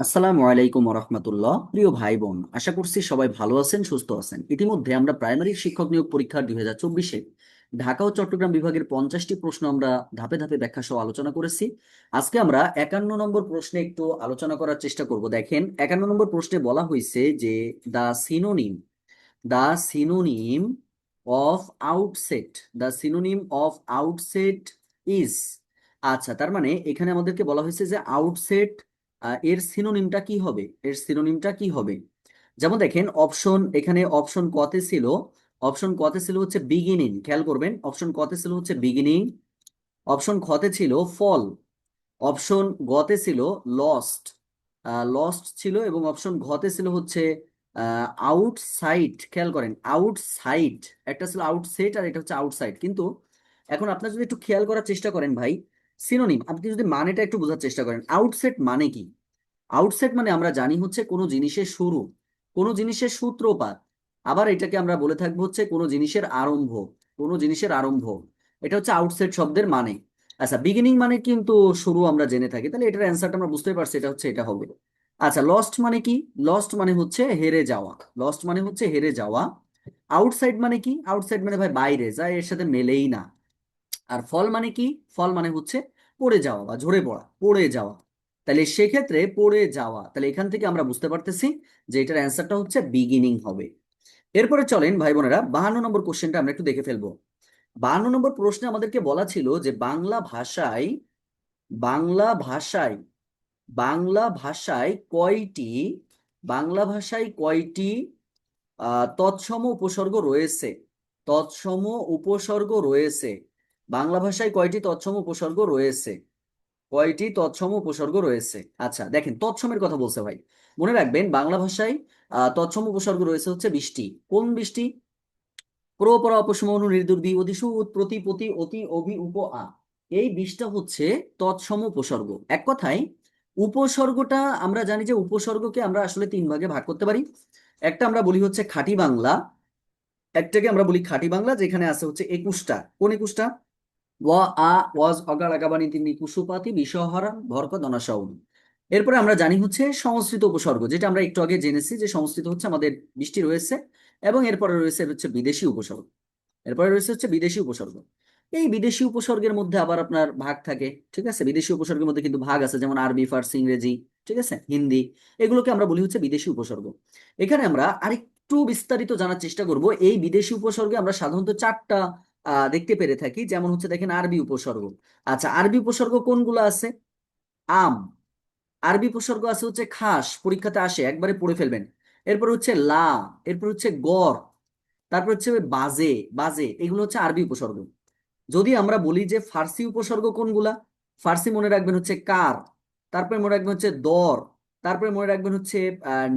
আসসালামু আলাইকুম রহমতুল্লাহ প্রিয় ভাই বোন আশা করছি সবাই ভালো আছেন, সুস্থ আছেন। ইতিমধ্যে আমরা প্রাইমারি শিক্ষক নিয়োগ পরীক্ষা দুই হাজার চব্বিশে ঢাকা ও চট্টগ্রাম বিভাগের পঞ্চাশটি প্রশ্ন আমরা ধাপে ধাপে ব্যাখ্যা সহ আলোচনা করেছি। আজকে আমরা একান্ন নম্বর প্রশ্নে একটু আলোচনা করার চেষ্টা করব। দেখেন, একান্ন নম্বর প্রশ্নে বলা হয়েছে যে the synonym the synonym of outset the synonym of outset is আচ্ছা তার মানে এখানে আমাদেরকে বলা হয়েছে যে, আউটসেট এর সিনোনিমটা কি হবে? এর সিনোনিমটা কি হবে? যেমন দেখেন অপশন এখানে অপশন কতে ছিল অপশন কতে ছিল হচ্ছে বিগিনিং খেয়াল করবেন অপশন কতে ছিল হচ্ছে বিগিনিং অপশন খতে ছিল ফল অপশন গতে ছিল লস্ট লস্ট ছিল এবং অপশন ঘতে ছিল হচ্ছে আউটসাইড খেয়াল করেন আউটসাইড একটা ছিল আউটসাইড আর এটা হচ্ছে আউটসাইড কিন্তু এখন আপনার যদি একটু খেয়াল করার চেষ্টা করেন ভাই সিনোনিম আপনি যদি মানেটা একটু বোঝার চেষ্টা করেন আউটসেট মানে কি? আউটসেট মানে আমরা জানি হচ্ছে কোনো জিনিসের শুরু, কোনো জিনিসের সূত্রপাত। আবার এটাকে আমরা বলে থাকব হচ্ছে কোনো জিনিসের আরম্ভ, কোনো জিনিসের আরম্ভ। এটা হচ্ছে আউটসেট শব্দের মানে। আচ্ছা বিগিনিং মানে কিন্তু শুরু আমরা জেনে থাকি, তাহলে এটার অ্যান্সারটা আমরা বুঝতে পারছি, এটা হচ্ছে এটা হবে। আচ্ছা লস্ট মানে কি? লস্ট মানে হচ্ছে হেরে যাওয়া। লস্ট মানে হচ্ছে হেরে যাওয়া। আউটসাইড মানে কি? আউটসাইড মানে ভাই বাইরে, যা এর সাথে মেলেই না। আর ফল মানে কি? ফল মানে হচ্ছে পড়ে যাওয়া বা ঝরে পড়া, পড়ে যাওয়া। তাহলে সেক্ষেত্রে পড়ে যাওয়া, তাহলে এখান থেকে আমরা বুঝতে পারতেছি যে এটার অ্যান্সারটা হচ্ছে বিগিনিং হবে। এরপরে চলেন ভাই বোনেরা, বাহান্ন নম্বর কোশ্চেনটা আমরা একটু দেখে ফেলব। বাহান্ন নম্বর প্রশ্নে আমাদেরকে বলা ছিল যে বাংলা ভাষায় বাংলা ভাষায় বাংলা ভাষায় কয়টি, বাংলা ভাষায় কয়টি তৎসম উপসর্গ রয়েছে? তৎসম উপসর্গ রয়েছে। বাংলা ভাষায় কয়টি তৎসম উপসর্গ রয়েছে? কয়টি তৎসম উপসর্গ রয়েছে? আচ্ছা দেখেন, তৎসমের কথা বলছে ভাই। মনে রাখবেন, বাংলা ভাষায় তৎসম উপসর্গ রয়েছে হচ্ছে বৃষ্টি। কোন বৃষ্টি? প্রপরা অপসম অনু নির্দুর্বি অতিসু প্রতি প্রতি অতি অভি উপ আ। এই বিষটা হচ্ছে তৎসম উপসর্গ। এক কথায়, উপসর্গটা আমরা জানি যে উপসর্গকে আমরা আসলে তিন ভাগে ভাগ করতে পারি। একটা আমরা বলি হচ্ছে খাঁটি বাংলা, একটাকে আমরা বলি খাঁটি বাংলা, যেখানে আছে হচ্ছে একুশটা। কোন একুশটা? আ, ওয়াজ, অগার তিনি কুসুপাতি বিষহরা ভরক এরপরে আমরা জানি হচ্ছে সংস্কৃত উপসর্গ, যেটা আমরা একটু আগে জেনেছি যে সংস্কৃত হচ্ছে আমাদের বৃষ্টি রয়েছে এবং এরপরে রয়েছে হচ্ছে বিদেশি উপসর্গ। এরপরে রয়েছে হচ্ছে বিদেশি উপসর্গ। এই বিদেশি উপসর্গের মধ্যে আবার আপনার ভাগ থাকে, ঠিক আছে? বিদেশি উপসর্গের মধ্যে কিন্তু ভাগ আছে, যেমন আরবি, ফার্সি, ইংরেজি, ঠিক আছে? হিন্দি, এগুলোকে আমরা বলি হচ্ছে বিদেশি উপসর্গ। এখানে আমরা আরেকটু বিস্তারিত জানার চেষ্টা করব, এই বিদেশি উপসর্গে আমরা সাধারণত চারটা দেখতে পেরে থাকি। যেমন হচ্ছে দেখেন আরবি উপসর্গ। আচ্ছা আরবি উপসর্গ কোনগুলো আছে? আম। আরবি উপসর্গ আছে হচ্ছে খাস, পরীক্ষাতে আসে, একবারে পড়ে ফেলবেন। এরপর হচ্ছে লা, এরপর হচ্ছে গড় তারপর হচ্ছে বাজে বাজে, এগুলো হচ্ছে আরবি উপসর্গ। যদি আমরা বলি যে ফার্সি উপসর্গ কোনগুলা? ফার্সি মনে রাখবেন হচ্ছে কার, তারপরে মনে রাখবেন হচ্ছে দর, তারপরে মনে রাখবেন হচ্ছে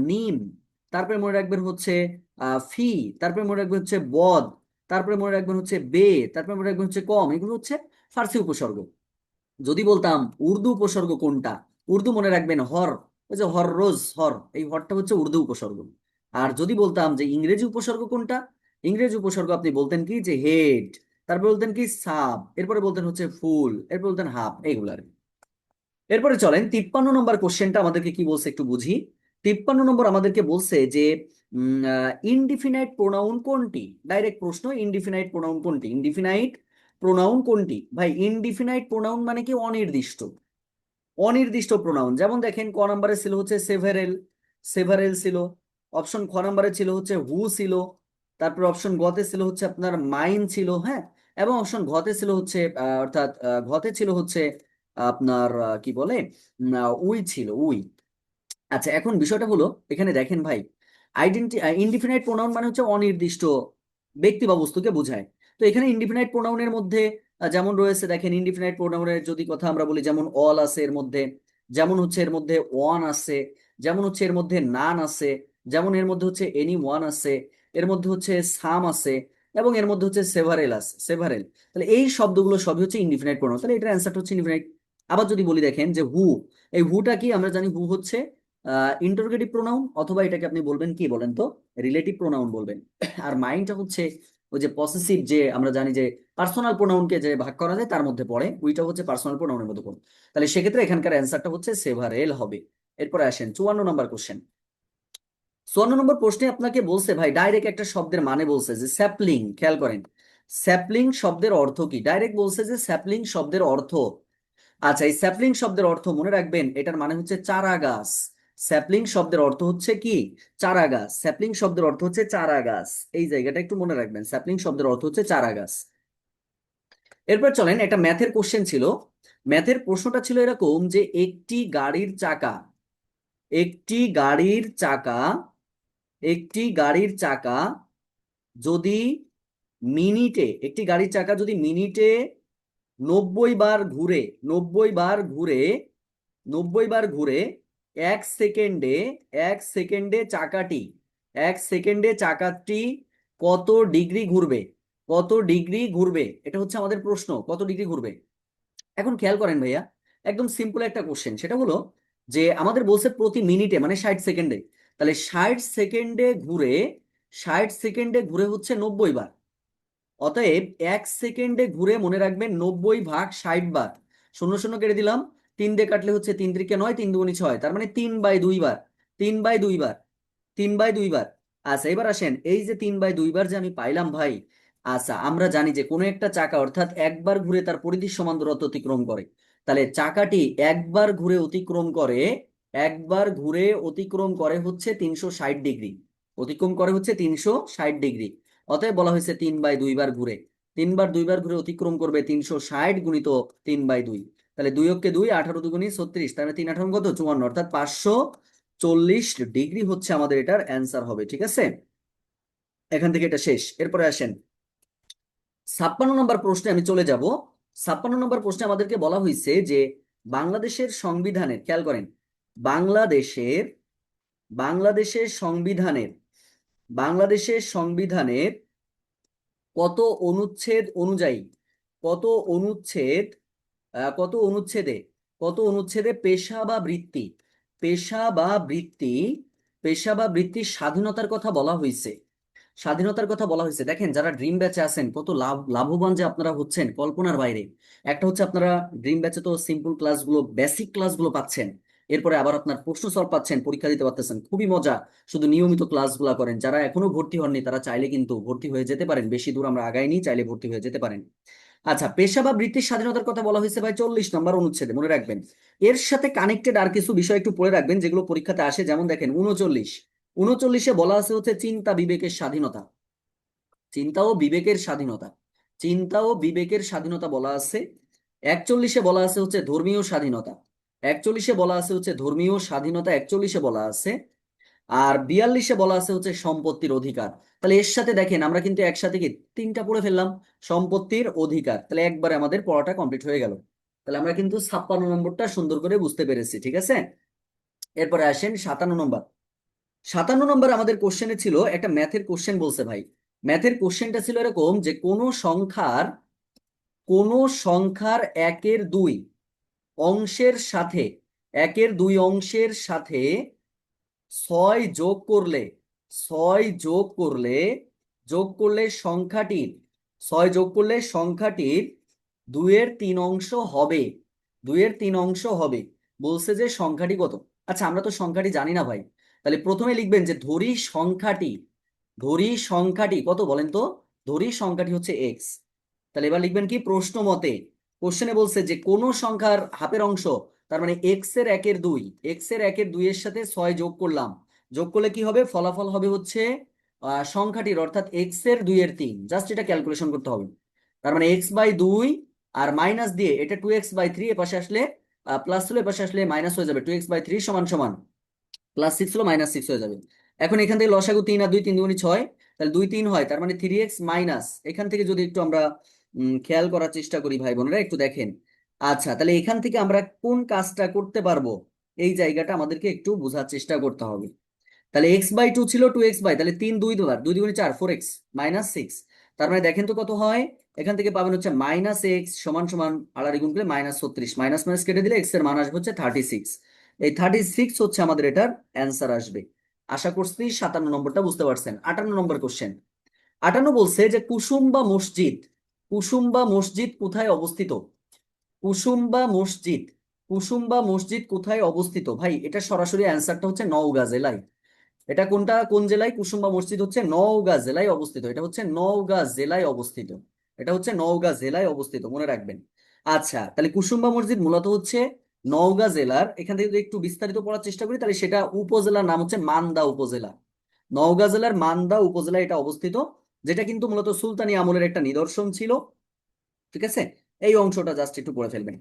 নিম, তারপরে মনে রাখবেন হচ্ছে ফি, তারপরে মনে রাখবেন হচ্ছে বদ তারপরে মনে রাখবেন হচ্ছে বে, তারপরে মনে রাখবেন হচ্ছে কম, এগুলো হচ্ছে ফার্সি উপসর্গ। যদি বলতাম উর্দু উপসর্গ কোনটা? উর্দু মনে রাখবেন হর, ওই যে হর রোজ, হর, এই হরটা হচ্ছে উর্দু উপসর্গ। আর যদি বলতাম যে ইংরেজি উপসর্গ কোনটা? ইংরেজি উপসর্গ আপনি বলতেন কি? যে হেড তারপরে বলতেন কি? সাব, এরপরে বলতেন হচ্ছে ফুল, এরপর বলতেন হাফ, এইগুলো আর। এরপরে চলেন, তিপ্পান্ন নম্বর কোশ্চেনটা আমাদেরকে কি বলছে একটু বুঝি? তিপ্পান্ন নম্বর আমাদেরকে বলছে যে ইনডিফিনাইট প্রোনাউন কোনটি? ডাইরেক্ট প্রশ্ন ইনডিফিনাইট প্রোনাউন কোনটি? ইনডিফিনাইট প্রোনাউন কোনটি? ভাই ইনডিফিনাইট প্রোনাউন মানে কি? অনির্দিষ্ট। অনির্দিষ্ট প্রোনাউন যেমন দেখেন, ক নম্বরে ছিল হচ্ছে সেভারেল সেভারেল ছিল। অপশন খ নম্বরে ছিল হচ্ছে হু ছিল। তারপর অপশন গতে ছিল হচ্ছে আপনার মাইন ছিল হ্যাঁ? এবং অপশন ঘতে ছিল হচ্ছে অর্থাৎ ঘতে ছিল হচ্ছে আপনার কি বলে? উই ছিল, উই। আচ্ছা এখন বিষয়টা হলো, এখানে দেখেন ভাই আইডেন্টি ইনডিফিনাইট প্রোনাউন মানে হচ্ছে অনির্দিষ্ট ব্যক্তি বা বস্তুকে বোঝায়। তো এখানে ইনডিফিনাইট প্রোনাউনের মধ্যে যেমন রয়েছে, দেখেন ইনডিফিনাইট প্রোনাউনের যদি কথা আমরা বলি, যেমন অল আছে এর মধ্যে, যেমন হচ্ছে এর মধ্যে ওয়ান আছে, যেমন হচ্ছে এর মধ্যে নান আছে, যেমন এর মধ্যে হচ্ছে এনি ওয়ান আছে, এর মধ্যে হচ্ছে সাম আছে, এবং এর মধ্যে হচ্ছে সেভারেল আছে সেভারেল তাহলে এই শব্দগুলো সবই হচ্ছে ইনডিফিনাইট প্রোনাউন তাহলে এটার অ্যান্সারটা হচ্ছে ইনডিফিনাইট আবার যদি বলি, দেখেন যে হু এই হুটা কি? আমরা জানি হু হচ্ছে ইন্টারোগেটিভ প্রোনাউন অথবা এটাকে আপনি বলবেন কি বলেন তো? রিলেটিভ প্রোনাউন বলবেন। আর মাইন্ডটা হচ্ছে ওই যে পসেসিভ যে আমরা জানি যে পার্সোনাল প্রোনাউনকে যে ভাগ করা যায় তার মধ্যে পড়ে, ওইটা হচ্ছে পার্সোনাল প্রোনাউনের মধ্যে পড়ে। তাহলে সেক্ষেত্রে এখানকার অ্যান্সারটা হচ্ছে সেভারেল হবে। এরপরে আসেন, চুয়ান্ন নম্বর কোশ্চেন চুয়ান্ন নম্বর প্রশ্নে আপনাকে বলছে, ভাই ডাইরেক্ট একটা শব্দের মানে বলছে যে স্যাপলিং খেয়াল করেন। স্যাপলিং শব্দের অর্থ কি? ডাইরেক্ট বলছে যে স্যাপলিং শব্দের অর্থ। আচ্ছা এই স্যাপলিং শব্দের অর্থ মনে রাখবেন, এটার মানে হচ্ছে চারা গাছ। স্যাপলিং শব্দের অর্থ হচ্ছে কি? চারা গাছ স্যাপলিং শব্দের অর্থ হচ্ছে চারা গাছ এই জায়গাটা একটু মনে রাখবেন। স্যাপলিং শব্দের অর্থ হচ্ছে চারা গাছ এরপর চলেন, একটা ম্যাথের কোশ্চেন ছিল। ম্যাথের প্রশ্নটা ছিল এরকম যে, একটি গাড়ির চাকা, একটি গাড়ির চাকা, একটি গাড়ির চাকা যদি মিনিটে, একটি গাড়ির চাকা যদি মিনিটে নব্বই বার ঘুরে, নব্বই বার ঘুরে, নব্বই বার ঘুরে এক সেকেন্ডে এক সেকেন্ডে চাকাটি, এক সেকেন্ডে চাকাটি কত ডিগ্রি ঘুরবে? কত ডিগ্রি ঘুরবে? এটা হচ্ছে আমাদের প্রশ্ন, কত ডিগ্রি ঘুরবে? এখন খেয়াল করেন ভাইয়া, একদম সিম্পল একটা কোশ্চেন সেটা হলো যে আমাদের বলছে প্রতি মিনিটে মানে ষাট সেকেন্ডে, তাহলে ষাট সেকেন্ডে ঘুরে, ষাট সেকেন্ডে ঘুরে হচ্ছে নব্বই বার। অতএব এক সেকেন্ডে ঘুরে মনে রাখবেন নব্বই ভাগ ষাট বার। শূন্য শূন্য কেটে দিলাম তিন দিয়ে কাটলে হচ্ছে তিন তিরিকে নয়, তিন দুগুণি ছয়। তার মানে তিন বাই দুই বার, তিন বাই দুই বার, তিন বাই দুই বার। আচ্ছা এবার আসেন, এই যে তিন বাই দুই বার যে আমি পাইলাম ভাই আচ্ছা আমরা জানি যে কোনো একটা চাকা অর্থাৎ একবার ঘুরে তার পরিধির সমান দূরত্ব অতিক্রম করে। তাহলে চাকাটি একবার ঘুরে অতিক্রম করে, একবার ঘুরে অতিক্রম করে হচ্ছে তিনশো ষাট ডিগ্রি। অতিক্রম করে হচ্ছে তিনশো ষাট ডিগ্রি। অতএব বলা হয়েছে তিন বাই দুইবার ঘুরে। তিনবার দুইবার ঘুরে অতিক্রম করবে তিনশো ষাট গুণিত তিন বাই দুই। তাহলে দুই অক্ষে দুই, আঠারো দুগুণি ছত্রিশ, তাহলে তিন আঠারো কত? চুয়ান্ন, অর্থাৎ পাঁচশো চল্লিশ ডিগ্রি হচ্ছে আমাদের এটার অ্যান্সার হবে, ঠিক আছে? এখান থেকে এটা শেষ। এরপরে আসেন। ছাপ্পান্ন নম্বর প্রশ্নে আমি চলে যাব। ছাপ্পান্ন নম্বর প্রশ্নে আমাদেরকে বলা হয়েছে যে বাংলাদেশের সংবিধানের, খেয়াল করেন, বাংলাদেশের বাংলাদেশের সংবিধানের বাংলাদেশের সংবিধানের কত অনুচ্ছেদ অনুযায়ী, কত অনুচ্ছেদ কত অনুচ্ছেদে কত অনুচ্ছেদে পেশা বা বৃত্তি, পেশা বা বৃত্তি, পেশা বা বৃত্তির স্বাধীনতার কথা বলা হয়েছে স্বাধীনতার কথা বলা হয়েছে দেখেন, যারা ড্রিম ব্যাচে আছেন, কত লাভ, লাভবান যে আপনারা হচ্ছেন কল্পনার বাইরে। একটা হচ্ছে আপনারা ড্রিম ব্যাচে তো সিম্পল ক্লাসগুলো বেসিক ক্লাসগুলো পাচ্ছেন। এরপরে আবার আপনার প্রশ্ন সলভ পাচ্ছেন, পরীক্ষা দিতে পারতেছেন। খুবই মজা, শুধু নিয়মিত ক্লাসগুলো করেন। যারা এখনও ভর্তি হননি, তারা চাইলে কিন্তু ভর্তি হয়ে যেতে পারেন। বেশি দূর আমরা আগাইনি, চাইলে ভর্তি হয়ে যেতে পারেন। আচ্ছা পেশা বা বৃত্তির স্বাধীনতার কথা বলা হয়েছে ভাই চল্লিশ নম্বর অনুচ্ছেদে, মনে রাখবেন। এর সাথে কানেক্টেড আর কিছু বিষয় একটু পড়ে রাখবেন, যেগুলো পরীক্ষাতে আসে। যেমন দেখেন, উনচল্লিশ। উনচল্লিশে বলা আছে হচ্ছে চিন্তা বিবেকের স্বাধীনতা। চিন্তা ও বিবেকের স্বাধীনতা। চিন্তা ও বিবেকের স্বাধীনতা বলা আছে। একচল্লিশে বলা আছে হচ্ছে ধর্মীয় স্বাধীনতা। একচল্লিশে বলা আছে হচ্ছে ধর্মীয় স্বাধীনতা একচল্লিশে বলা আছে। আর বিয়াল্লিশে বলা আছে হচ্ছে সম্পত্তির অধিকার। তাহলে এর সাথে দেখেন, আমরা কিন্তু একসাথে কি তিনটা পড়ে ফেললাম, সম্পত্তির অধিকার। তাহলে একবারে আমাদের পড়াটা কমপ্লিট হয়ে গেল। তাহলে আমরা কিন্তু ছাপ্পান্ন নম্বরটা সুন্দর করে বুঝতে পেরেছি, ঠিক আছে? এরপরে আসেন সাতান্ন নম্বর। সাতান্ন নম্বর আমাদের কোশ্চেনে ছিল একটা ম্যাথের কোশ্চেন বলছে ভাই। ম্যাথের কোশ্চেনটা ছিল এরকম যে কোন সংখ্যার কোন সংখ্যার একের দুই অংশের সাথে, একের দুই অংশের সাথে ছয় যোগ করলে, ছয় যোগ করলে যোগ করলে সংখ্যাটির, ছয় যোগ করলে সংখ্যাটির দুইয়ের তিন অংশ হবে, দুইয়ের তিন অংশ হবে, বলছে যে সংখ্যাটি কত? আচ্ছা আমরা তো সংখ্যাটি জানি না ভাই। তাহলে প্রথমে লিখবেন যে ধরি সংখ্যাটি ধরি সংখ্যাটি, কত বলেন তো? ধরি সংখ্যাটি হচ্ছে এক্স তাহলে এবার লিখবেন কি? প্রশ্ন মতে, কোশ্চেনে বলছে যে কোন সংখ্যার হাফের অংশ তার মানে এক্সের একের দুই এক্সের একের দুইয়ের সাথে ছয় যোগ করলাম। যোগ করলে কি হবে? ফলাফল হবে হচ্ছে সংখ্যাটির অর্থাৎ এক্সের দুইয়ের তিন। জাস্ট এটা ক্যালকুলেশন করতে হবে। তার মানে এক্স বাই দুই আর মাইনাস দিয়ে এটা টু এক্স বাই থ্রি এপাশে আসলে প্লাস হলো এপাশে আসলে মাইনাস হয়ে যাবে। টু এক্স বাই থ্রি সমান সমান। প্লাস সিক্স হলো মাইনাস সিক্স হয়ে যাবে। এখন এখান থেকে লসাগু তিন আর দুই তিন দুগুণি ছয়, তাহলে দুই তিন হয়। তার মানে থ্রি এক্স মাইনাস এখান থেকে যদি একটু আমরা খেয়াল করার চেষ্টা করি ভাই বোনেরা, একটু দেখেন। আচ্ছা তাহলে এখান থেকে আমরা কোন কাজটা করতে পারব? এই জায়গাটা আমাদেরকে একটু বোঝার চেষ্টা করতে হবে। তাহলে এক্স বাই টু ছিল টু এক্স বাই তাহলে তিন দুই দুবার দুই দুগুণে চার ফোর এক্স মাইনাস সিক্স তার মানে দেখেন তো কত হয়? এখান থেকে পাবেন হচ্ছে মাইনাস এক্স সমান সমান আড়াই গুণ করলে মাইনাস ছত্রিশ। মাইনাস মাইনাস কেটে দিলে এক্সের মান আসবে হচ্ছে থার্টি সিক্স এই থার্টি সিক্স হচ্ছে আমাদের এটার অ্যান্সার আসবে। আশা করছি সাতান্ন নম্বরটা বুঝতে পারছেন। আটান্ন নম্বর কোশ্চেন আটান্ন বলছে যে কুসুম বা মসজিদ, কুসুম বা মসজিদ কোথায় অবস্থিত? কুসুম্বা মসজিদ কুসুম্বা মসজিদ কোথায় অবস্থিত? ভাই, এটা সরাসরি অ্যান্সারটা হচ্ছে নওগাঁ জেলায়। এটা কোনটা, কোন জেলায়? কুসুম্বা মসজিদ হচ্ছে নওগাঁ জেলায় অবস্থিত। এটা হচ্ছে নওগাঁ জেলায় অবস্থিত। এটা হচ্ছে নওগাঁ জেলায় অবস্থিত, মনে রাখবেন। আচ্ছা তাহলে কুসুম্বা মসজিদ মূলত হচ্ছে নওগাঁ জেলার। এখান থেকে যদি একটু বিস্তারিত পড়ার চেষ্টা করি, তাহলে সেটা উপজেলার নাম হচ্ছে মান্দা উপজেলা। নওগাঁ জেলার মান্দা উপজেলায় এটা অবস্থিত, যেটা কিন্তু মূলত সুলতানি আমলের একটা নিদর্শন ছিল। ঠিক আছে? এই অংশটা জাস্ট একটু পড়ে ফেলবেন।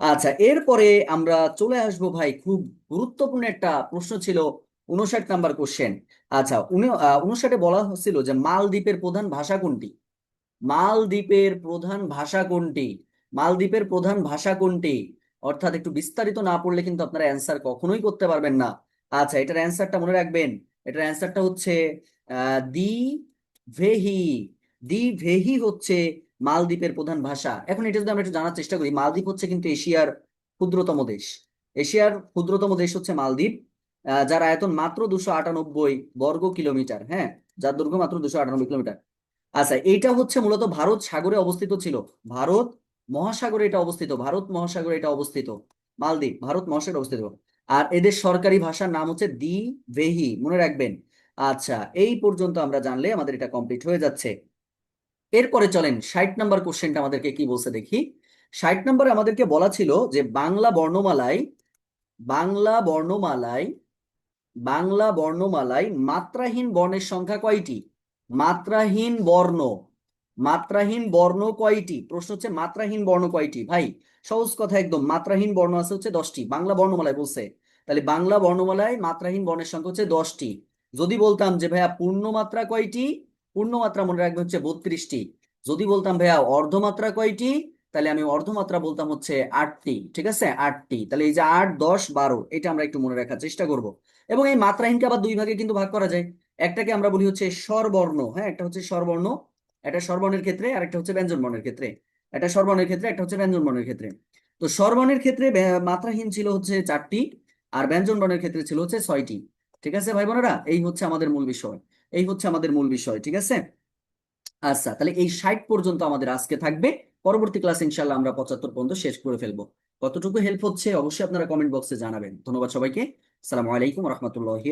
আচ্ছা এরপরে আমরা চলে আসব ভাই, খুব গুরুত্বপূর্ণ একটা প্রশ্ন ছিল উনষাট নাম্বার কোশ্চেন আচ্ছা উনষাটে বলা হচ্ছিল যে মালদ্বীপের প্রধান ভাষা কোনটি? মালদ্বীপের প্রধান ভাষা কোনটি? মালদ্বীপের প্রধান ভাষা কোনটি? অর্থাৎ একটু বিস্তারিত না পড়লে কিন্তু আপনারা অ্যান্সার কখনোই করতে পারবেন না। আচ্ছা এটার অ্যান্সারটা মনে রাখবেন। এটার অ্যান্সারটা হচ্ছে দি ভেহি। দি ভেহি হচ্ছে মালদ্বীপের প্রধান ভাষা। এখন এটা যদি আমরা একটু জানার চেষ্টা করি, মালদ্বীপ হচ্ছে কিন্তু এশিয়ার ক্ষুদ্রতম দেশ। এশিয়ার ক্ষুদ্রতম দেশ হচ্ছে মালদ্বীপ যার আয়তন মাত্র দুশো আটানব্বই বর্গ কিলোমিটার হ্যাঁ? যার দৈর্ঘ্য মাত্র দুশো আটানব্বই কিলোমিটার। আচ্ছা এইটা হচ্ছে মূলত ভারত সাগরে অবস্থিত ছিল। ভারত মহাসাগরে এটা অবস্থিত, ভারত মহাসাগরে এটা অবস্থিত। মালদ্বীপ, ভারত মহাসাগরে অবস্থিত। আর এদের সরকারি ভাষার নাম হচ্ছে দি ভেহি মনে রাখবেন। আচ্ছা এই পর্যন্ত আমরা জানলে আমাদের এটা কমপ্লিট হয়ে যাচ্ছে। এরপরে চলেন ষাট নাম্বার কোশ্চেনটা আমাদেরকে কি বলছে দেখি। ষাট নম্বরে আমাদেরকে বলা ছিল যে বাংলা বর্ণমালায় বাংলা বর্ণমালায় বাংলা বর্ণমালায় মাত্রাহীন বর্ণের সংখ্যা কয়টি? মাত্রাহীন বর্ণ মাত্রাহীন বর্ণ কয়টি? প্রশ্ন হচ্ছে মাত্রাহীন বর্ণ কয়টি? ভাই, সহজ কথা একদম, মাত্রাহীন বর্ণ আছে হচ্ছে দশটি, বাংলা বর্ণমালায় বলছে। তাহলে বাংলা বর্ণমালায় মাত্রাহীন বর্ণের সংখ্যা হচ্ছে দশটি। যদি বলতাম যে ভাইয়া পূর্ণমাত্রা কয়টি? পূর্ণমাত্রা মনে রাখবে হচ্ছে বত্রিশটি। যদি বলতাম, ভাইয়া, অর্ধমাত্রা কয়টি? তাহলে আমি অর্ধমাত্রা বলতাম হচ্ছে আটটি, ঠিক আছে? আটটি। তাহলে এই যে আট, দশ, বারো, এটা আমরা একটু মনে রাখার চেষ্টা করব। এবং এই মাত্রাহীনকে আবার দুই ভাগে কিন্তু ভাগ করা যায়। একটাকে আমরা বলি হচ্ছে স্বরবর্ণ হ্যাঁ? একটা হচ্ছে স্বরবর্ণ, একটা স্বরবর্ণের ক্ষেত্রে, আর একটা হচ্ছে ব্যঞ্জন বর্ণের ক্ষেত্রে। একটা স্বরবর্ণের ক্ষেত্রে, একটা হচ্ছে ব্যঞ্জন বর্ণের ক্ষেত্রে। তো স্বরবর্ণের ক্ষেত্রে মাত্রাহীন ছিল হচ্ছে চারটি, আর ব্যঞ্জন বর্ণের ক্ষেত্রে ছিল হচ্ছে ছয়টি। ঠিক আছে, ভাই বোনেরা? এই হচ্ছে আমাদের মূল বিষয়। এই হচ্ছে আমাদের মূল বিষয়, ঠিক আছে? আচ্ছা তাহলে এই ষাট পর্যন্ত আমাদের আজকে থাকবে। পরবর্তী ক্লাস ইনশাল্লাহ আমরা পঁচাত্তর পর্যন্ত শেষ করে ফেলব। কতটুকু হেল্প হচ্ছে অবশ্যই আপনারা কমেন্ট বক্সে জানাবেন। ধন্যবাদ সবাইকে। আসসালামু আলাইকুম রহমতুল্লাহি